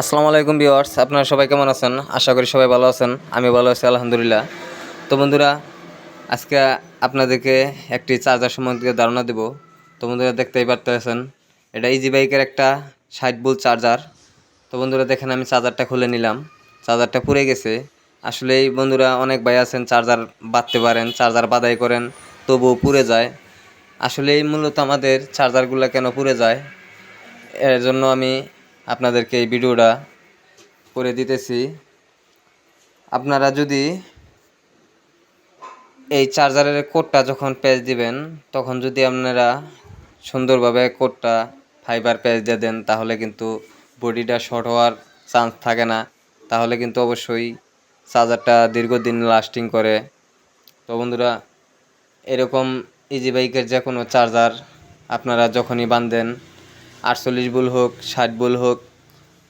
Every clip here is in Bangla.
আসসালামু আলাইকুম ভিউয়ার্স, আপনারা সবাই কেমন আছেন? আশা করি সবাই ভালো আছেন আমি ভালো আছি, আলহামদুলিল্লাহ। তো বন্ধুরা, আজকে আপনাদেরকে একটি চার্জার সম্বন্ধে ধারণা দেব। তো বন্ধুরা, দেখতেই পারতেছেন, এটা ইজি বাইকের একটা ষাট বুল চার্জার। তো বন্ধুরা, দেখেন, আমি চার্জারটা খুলে নিলাম। চার্জারটা পুড়ে গেছে। আসলে এই বন্ধুরা, অনেক ভাই আছেন, চার্জার বাঁধতে পারেন, চার্জার বাদাই করেন, তবুও পুড়ে যায়। আসলে এই মূলত আমাদের চার্জারগুলো কেন পুড়ে যায়, এর জন্য আমি আপনাদেরকে এই ভিডিওটা করে দিতেছি। আপনারা যদি এই চার্জারের কোডটা যখন পেজ দিবেন, তখন যদি আপনারা সুন্দরভাবে কোডটা ফাইবার পেজ দিয়ে দেন, তাহলে কিন্তু বডিটা শর্ট হওয়ার চান্স থাকে না। তাহলে কিন্তু অবশ্যই চার্জারটা দীর্ঘদিন লাস্টিং করে। তো বন্ধুরা, এরকম ইজি বাইকের যে কোনো চার্জার আপনারা যখনই বাঁধেন আটচল্লিশ বল হোক, ষাট বল হোক,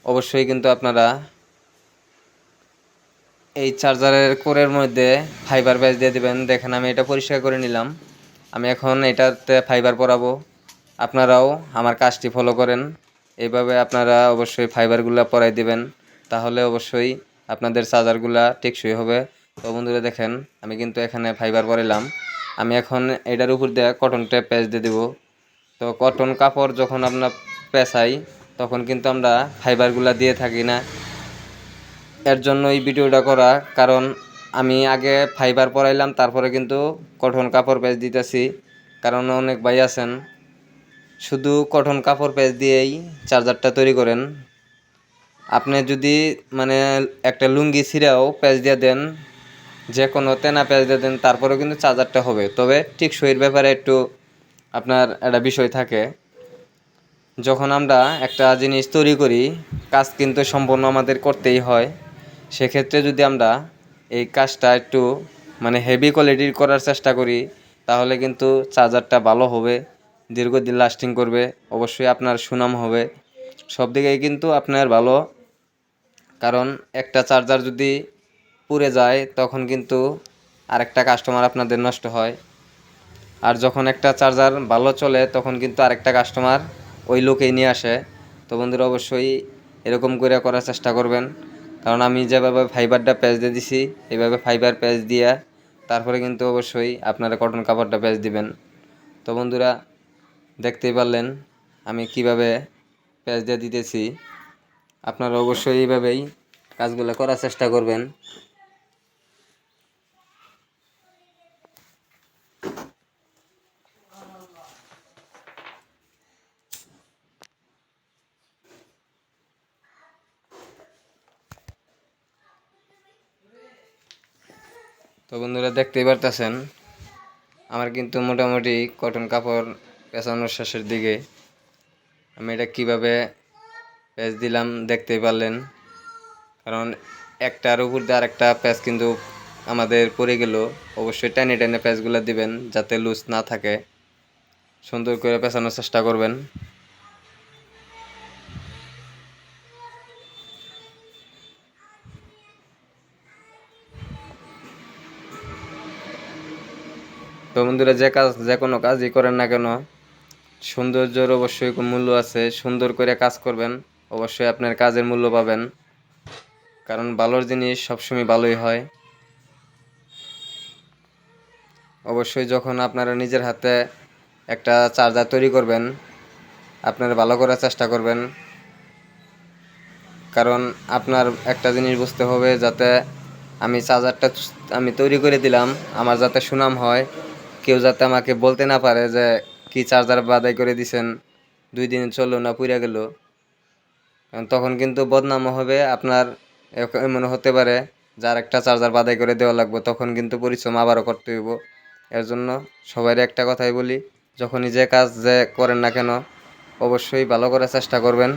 অবশ্যই কিন্তু আপনারা এই চার্জারের কোরের মধ্যে ফাইবার ব্যাচ দিয়ে দিবেন। দেখেন, আমি এটা পরিষ্কার করে নিলাম। আমি এখন এটাতে ফাইবার পরাবো। আপনারাও আমার কাজটি ফলো করেন। এইভাবে আপনারা অবশ্যই ফাইবারগুলো পরাই দিবেন। তাহলে অবশ্যই আপনাদের চার্জারগুলা টেকসই হবে। তো বন্ধুরা, দেখেন, আমি কিন্তু এখানে ফাইবার পরাইলাম। আমি এখন এটার উপর দিয়ে কটন টেপ প্যাচ দিয়ে দেবো। তো কটন কাপড় যখন আমরা পেঁচাই, তখন কিন্তু আমরা ফাইবারগুলা দিয়ে থাকি না। এর জন্য এই ভিডিওটা করা, কারণ আমি আগে ফাইবার পরাইলাম, তারপরে কিন্তু কটন কাপড় প্যাচ দিতেছি। কারণ অনেক ভাই আছেন, শুধু কটন কাপড় প্যাচ দিয়েই চার্জারটা তৈরি করেন। আপনি যদি মানে একটা লুঙ্গি ছিঁড়াও প্যাচ দিয়ে দেন যে কোনো তেনা প্যাচ দিয়ে দেন, তারপরেও কিন্তু চার্জারটা হবে। তবে ঠিক টিকসইয়ের ব্যাপারে একটু আপনার একটা বিষয় থাকে, যখন আমরা একটা জিনিস তৈরি করি, কাজ কিন্তু সম্পূর্ণ আমাদের করতেই হয়, সেক্ষেত্রে যদি আমরা এই কাজটা একটু মানে হেভি কোয়ালিটির করার চেষ্টা করি, তাহলে কিন্তু চার্জারটা ভালো হবে, দীর্ঘদিন লাস্টিং করবে, অবশ্যই আপনার সুনাম হবে। সব দিকেই কিন্তু আপনার ভালো, কারণ একটা চার্জার যদি পুড়ে যায়, তখন কিন্তু আরেকটা কাস্টমার আপনাদের নষ্ট হয়। আর যখন একটা চার্জার ভালো চলে, তখন কিন্তু আরেকটা কাস্টমার ওই লোকেই নিয়ে আসে। তো বন্ধুরা, অবশ্যই এরকম করে করার চেষ্টা করবেন। কারণ আমি যেভাবে ফাইবারটা প্যাচ দিয়ে দিছি, এইভাবে ফাইবার প্যাচ দিয়ে তারপরে কিন্তু অবশ্যই আপনারা কটন কাপড়টা প্যাচ দিবেন। তো বন্ধুরা, দেখতেই পারলেন আমি কীভাবে প্যাচ দিয়ে দিতেছি। আপনারা অবশ্যই এইভাবেই কাজগুলো করার চেষ্টা করবেন। তো বন্ধুরা দেখতেই পারতেছেন, আমার কিন্তু মোটামুটি কটন কাপড় পেঁচানোর শেষের দিকে। আমি এটা কীভাবে প্যাচ দিলাম দেখতেই পারলেন, কারণ একটার উপর দিয়ে আরেকটা প্যাচ কিন্তু আমাদের পড়ে গেল। অবশ্যই টেনে টেনে প্যাচগুলো দিবেন যাতে লুজ না থাকে। সুন্দর করে পেঁচানোর চেষ্টা করবেন। তো বন্ধুরা যে কাজ, যে কোনো কাজই করেন না কেন, সৌন্দর্যের অবশ্যই মূল্য আছে। সুন্দর করে কাজ করবেন, অবশ্যই আপনার কাজের মূল্য পাবেন। কারণ ভালোর জিনিস সবসময় ভালোই হয়। অবশ্যই যখন আপনারা নিজের হাতে একটা চার্জার তৈরি করবেন, আপনারা ভালো করার চেষ্টা করবেন। কারণ আপনার একটা জিনিস বুঝতে হবে, যাতে আমি চার্জারটা আমি তৈরি করে দিলাম, আমার যাতে সুনাম হয় কেউ যাতে আমাকে বলতে না পারে যে, কি চার্জার বাদাই করে দিছেন, দুই দিন চলল না পুড়ে গেল। তখন কিন্তু বদনামও হবে, আপনার এমন হতে পারে, যার একটা চার্জার বাদাই করে দেওয়া লাগবে, তখন কিন্তু পরিশ্রম আবারও করতে হইব। এর জন্য সবাই একটা কথাই বলি, যখনই যে কাজ যে করেন না কেন, অবশ্যই ভালো করার চেষ্টা করবেন।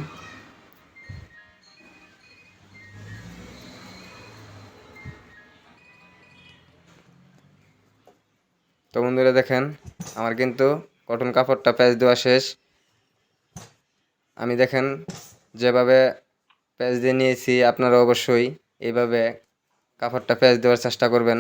তো বন্ধুরা দেখেন, আমার কিন্তু কটন কাপড়টা প্যাচ দেওয়া শেষ। আমি দেখেন, যেভাবে প্যাচ দিয়ে নিয়েছি, আপনারা অবশ্যই এইভাবে কাপড়টা প্যাচ দেওয়ার চেষ্টা করবেন।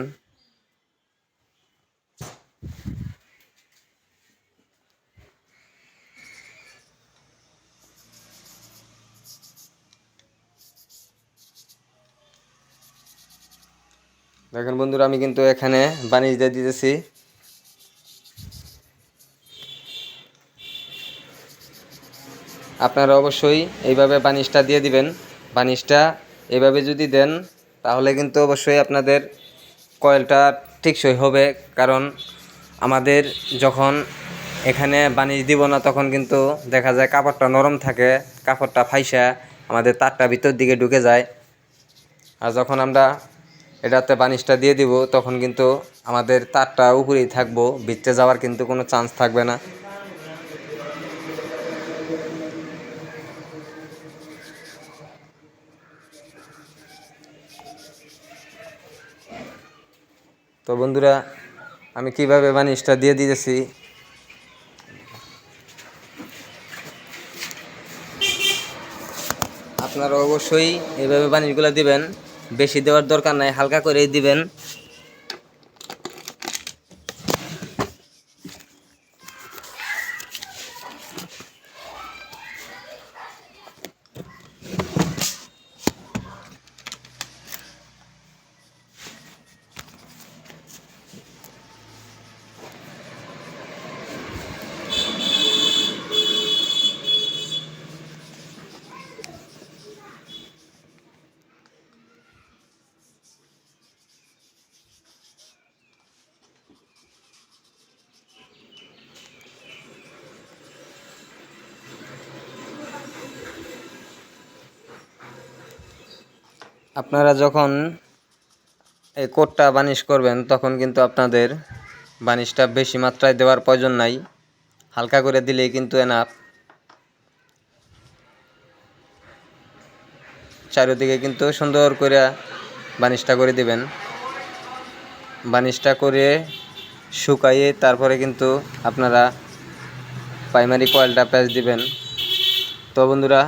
দেখেন বন্ধুরা, আমি কিন্তু এখানে বানিজ দিয়ে দিতেছি। আপনারা অবশ্যই এইভাবে বানিশটা দিয়ে দিবেন। বানিশটা এইভাবে যদি দেন, তাহলে কিন্তু অবশ্যই আপনাদের কয়েলটা টেকসই হবে। কারণ আমাদের যখন এখানে বানিশ দিব না, তখন কিন্তু দেখা যায় কাপড়টা নরম থাকে, কাপড়টা ফাইসা আমাদের তারটা ভিতর দিকে ঢুকে যায়। আর যখন আমরা এটাতে বানিশটা দিয়ে দিব, তখন কিন্তু আমাদের তারটা উপরেই থাকব ভিতরে যাওয়ার কিন্তু কোনো চান্স থাকবে না। তো বন্ধুরা, আমি কীভাবে বানিশটা দিয়ে দিতেছি? আপনারা অবশ্যই এভাবে বানিশগুলো দিবেন। বেশি দেওয়ার দরকার নাই, হালকা করেই দিবেন। আপনারা যখন এই কোটটা বানিশ করবেন, তখন কিন্তু আপনাদের বানিশটা বেশি মাত্রায় দেওয়ার প্রয়োজন নাই। হালকা করে দিলেই কিন্তু এনাফ চারিদিকে কিন্তু সুন্দর করে বানিশটা করে দিবেন। বানিশটা করে শুকাইয়ে তারপরে কিন্তু আপনারা প্রাইমারি কয়েলটা প্যাচ দিবেন। তো বন্ধুরা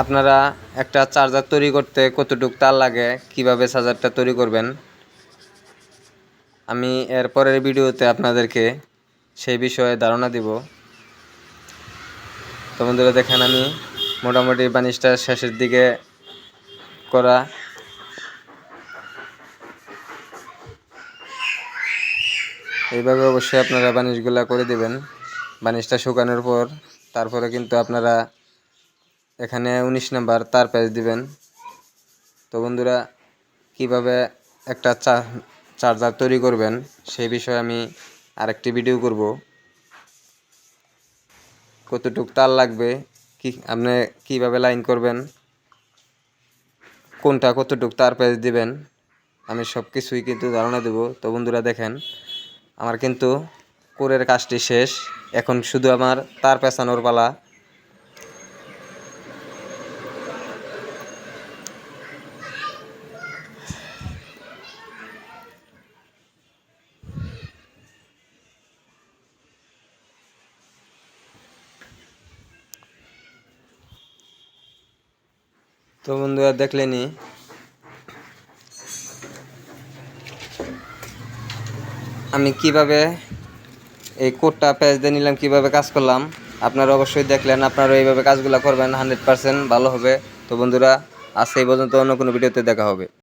আপনারা একটা চার্জার তৈরি করতে কতটুক তার লাগে, কীভাবে চার্জারটা তৈরি করবেন? আমি এর পরের ভিডিওতে আপনাদেরকে সেই বিষয়ে ধারণা দিব। তো বন্ধুরা, দেখেন আমি মোটামুটি বানিশটা শেষের দিকে করা। এইভাবে অবশ্যই আপনারা বানিশগুলা করে দেবেন। বানিশটা শুকানোর পর, তারপরে কিন্তু আপনারা এখানে উনিশ নাম্বার তার প্যাচ দিবেন। তো বন্ধুরা, কীভাবে একটা চার্জার তৈরি করবেন, সেই বিষয়ে আমি আরেকটি ভিডিও করব। কতটুক তার লাগবে, কি, আপনি কীভাবে লাইন করবেন, কোনটা কতটুক তার প্যাচ দিবেন, আমি সব কিছুই কিন্তু ধারণা দেব। তো বন্ধুরা দেখেন, আমার কিন্তু কোরের কাজটি শেষ। এখন শুধু আমার তার পেঁচানোর পালা। তো বন্ধুরা দেখলেনি আমি কীভাবে এই কোডটা পেজ দিয়ে নিলাম, কীভাবে কাজ করলাম, আপনারা অবশ্যই দেখলেন, আপনারা এইভাবে কাজগুলো করবেন হান্ড্রেড পারসেন্ট ভালো হবে। তো বন্ধুরা, আজ এই পর্যন্ত অন্য কোনো ভিডিওতে দেখা হবে।